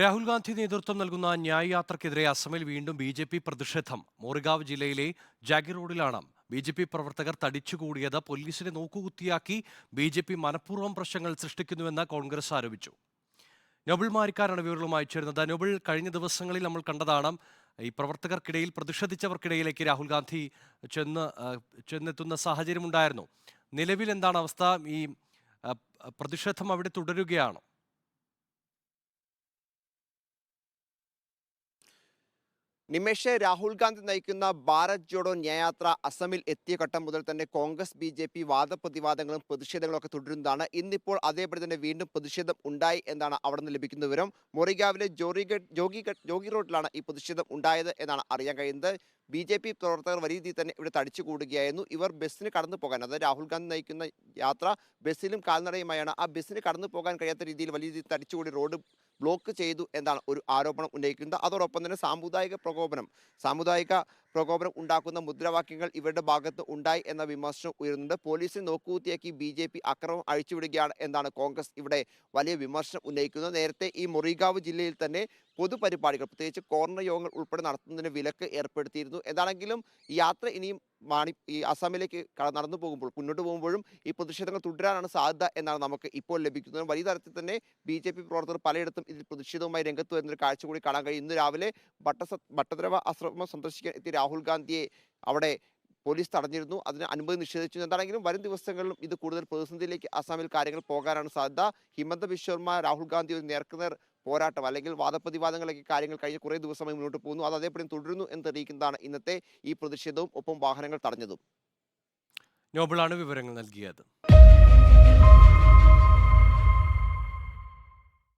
രാഹുൽ ഗാന്ധി നേതൃത്വം നൽകുന്ന ന്യായ യാത്രക്കെതിരെ അസമിൽ വീണ്ടും ബി ജെ പി പ്രതിഷേധം. മോറിഗാവ് ജില്ലയിലെ ജാഗി റോഡിലാണ് ബി ജെ പി പ്രവർത്തകർ തടിച്ചുകൂടിയത്. പോലീസിനെ നോക്കുകുത്തിയാക്കി ബി ജെ പി മനഃപൂർവം പ്രശ്നങ്ങൾ സൃഷ്ടിക്കുന്നുവെന്ന് കോൺഗ്രസ് ആരോപിച്ചു. നൊബിൾ മാരിക്കാരാണ് വിവരങ്ങളുമായി ചേരുന്നത്. നൊബിൾ കഴിഞ്ഞ ദിവസങ്ങളിൽ നമ്മൾ കണ്ടതാണ് ഈ പ്രവർത്തകർക്കിടയിൽ പ്രതിഷേധിച്ചവർക്കിടയിലേക്ക് രാഹുൽ ഗാന്ധി ചെന്ന് ചെന്നെത്തുന്ന സാഹചര്യമുണ്ടായിരുന്നു. നിലവിൽ എന്താണ് അവസ്ഥ? ഈ പ്രതിഷേധം അവിടെ തുടരുകയാണോ. നിമേഷ് രാഹുൽ ഗാന്ധി നയിക്കുന്ന ഭാരത് ജോഡോ ന്യായാത്ര അസമിൽ എത്തിയ ഘട്ടം മുതൽ തന്നെ കോൺഗ്രസ് ബി ജെ പി വാദപ്രതിവാദങ്ങളും പ്രതിഷേധങ്ങളും ഒക്കെ തുടരുന്നതാണ്. ഇന്നിപ്പോൾ അതേപടി തന്നെ വീണ്ടും പ്രതിഷേധം ഉണ്ടായി എന്നാണ് അവിടെ നിന്ന് ലഭിക്കുന്ന വിവരം. മൊറിഗാവിലെ ജോറിഗഡ് ജോഗിഗഡ് ജോഗി റോഡിലാണ് ഈ പ്രതിഷേധം ഉണ്ടായത് എന്നാണ് അറിയാൻ കഴിയുന്നത്. ബി ജെ പി പ്രവർത്തകർ വലിയ രീതിയിൽ തന്നെ ഇവിടെ തടിച്ചു കൂടുകയായിരുന്നു. ഇവർ ബസ്സിന് കടന്നു പോകാൻ അതായത് രാഹുൽ ഗാന്ധി നയിക്കുന്ന യാത്ര ബസ്സിലും കാൽനടയുമായാണ്. ആ ബസ്സിന് കടന്നു പോകാൻ കഴിയാത്ത രീതിയിൽ വലിയ രീതിയിൽ തടിച്ചുകൂടി റോഡ് ബ്ലോക്ക് ചെയ്തു എന്നാണ് ഒരു ആരോപണം ഉന്നയിക്കുന്നത്. അതോടൊപ്പം തന്നെ സാമുദായിക പ്രകോപനം സാമുദായിക പ്രകോപനം ഉണ്ടാക്കുന്ന മുദ്രാവാക്യങ്ങൾ ഇവരുടെ ഭാഗത്ത് ഉണ്ടായി എന്ന വിമർശനം ഉയരുന്നുണ്ട്. പോലീസിനെ നോക്കുകുത്തിയാക്കി ബി ജെ പി അക്രമം അഴിച്ചുവിടുകയാണ് എന്നാണ് കോൺഗ്രസ് ഇവിടെ വലിയ വിമർശനം ഉന്നയിക്കുന്നത്. നേരത്തെ ഈ മൊറിഗാവ് ജില്ലയിൽ തന്നെ പൊതുപരിപാടികൾ പ്രത്യേകിച്ച് കോർണർ യോഗങ്ങൾ ഉൾപ്പെടെ നടത്തുന്നതിന് വിലക്ക് ഏർപ്പെടുത്തിയിരുന്നു. എന്താണെങ്കിലും യാത്ര ഇനിയും മാണി ഈ അസമിലേക്ക് നടന്നു പോകുമ്പോൾ മുന്നോട്ട് പോകുമ്പോഴും ഈ പ്രതിഷേധങ്ങൾ തുടരാനാണ് സാധ്യത എന്നാണ് നമുക്ക് ഇപ്പോൾ ലഭിക്കുന്നത്. വലിയ തരത്തിൽ തന്നെ ബി ജെ പി പ്രവർത്തകർ പലയിടത്തും ഇതിൽ പ്രതിഷേധവുമായി രംഗത്ത് വരുന്നൊരു കാഴ്ച കൂടി കാണാൻ കഴിയും. ഇന്ന് രാവിലെ ഭട്ടസ ഭട്ടദ്രവ ആശ്രമം സന്ദർശിക്കാൻ എത്തിയ രാഹുൽ ഗാന്ധിയെ അവിടെ പോലീസ് തടഞ്ഞിരുന്നു. അതിന് അനുമതി നിഷേധിച്ചു. എന്താണെങ്കിലും വരും ദിവസങ്ങളിലും ഇത് കൂടുതൽ പ്രതിസന്ധിയിലേക്ക് അസാമിൽ കാര്യങ്ങൾ പോകാനാണ് സാധ്യത. ഹിമന്ത ബിശ്വർമ രാഹുൽ ഗാന്ധി ഒരു നേർക്കുനേർ പോരാട്ടം അല്ലെങ്കിൽ വാദപ്രതിവാദങ്ങളൊക്കെ കാര്യങ്ങൾ കഴിഞ്ഞ കുറേ ദിവസമായി മുന്നോട്ട് പോകുന്നു. അത് അതേപടി തുടരുന്നു എന്ന് തെളിയിക്കുന്നതാണ് ഇന്നത്തെ ഈ പ്രതിഷേധവും ഒപ്പം വാഹനങ്ങൾ തടഞ്ഞതും. നോബിളാണ് വിവരങ്ങൾ നൽകിയത്.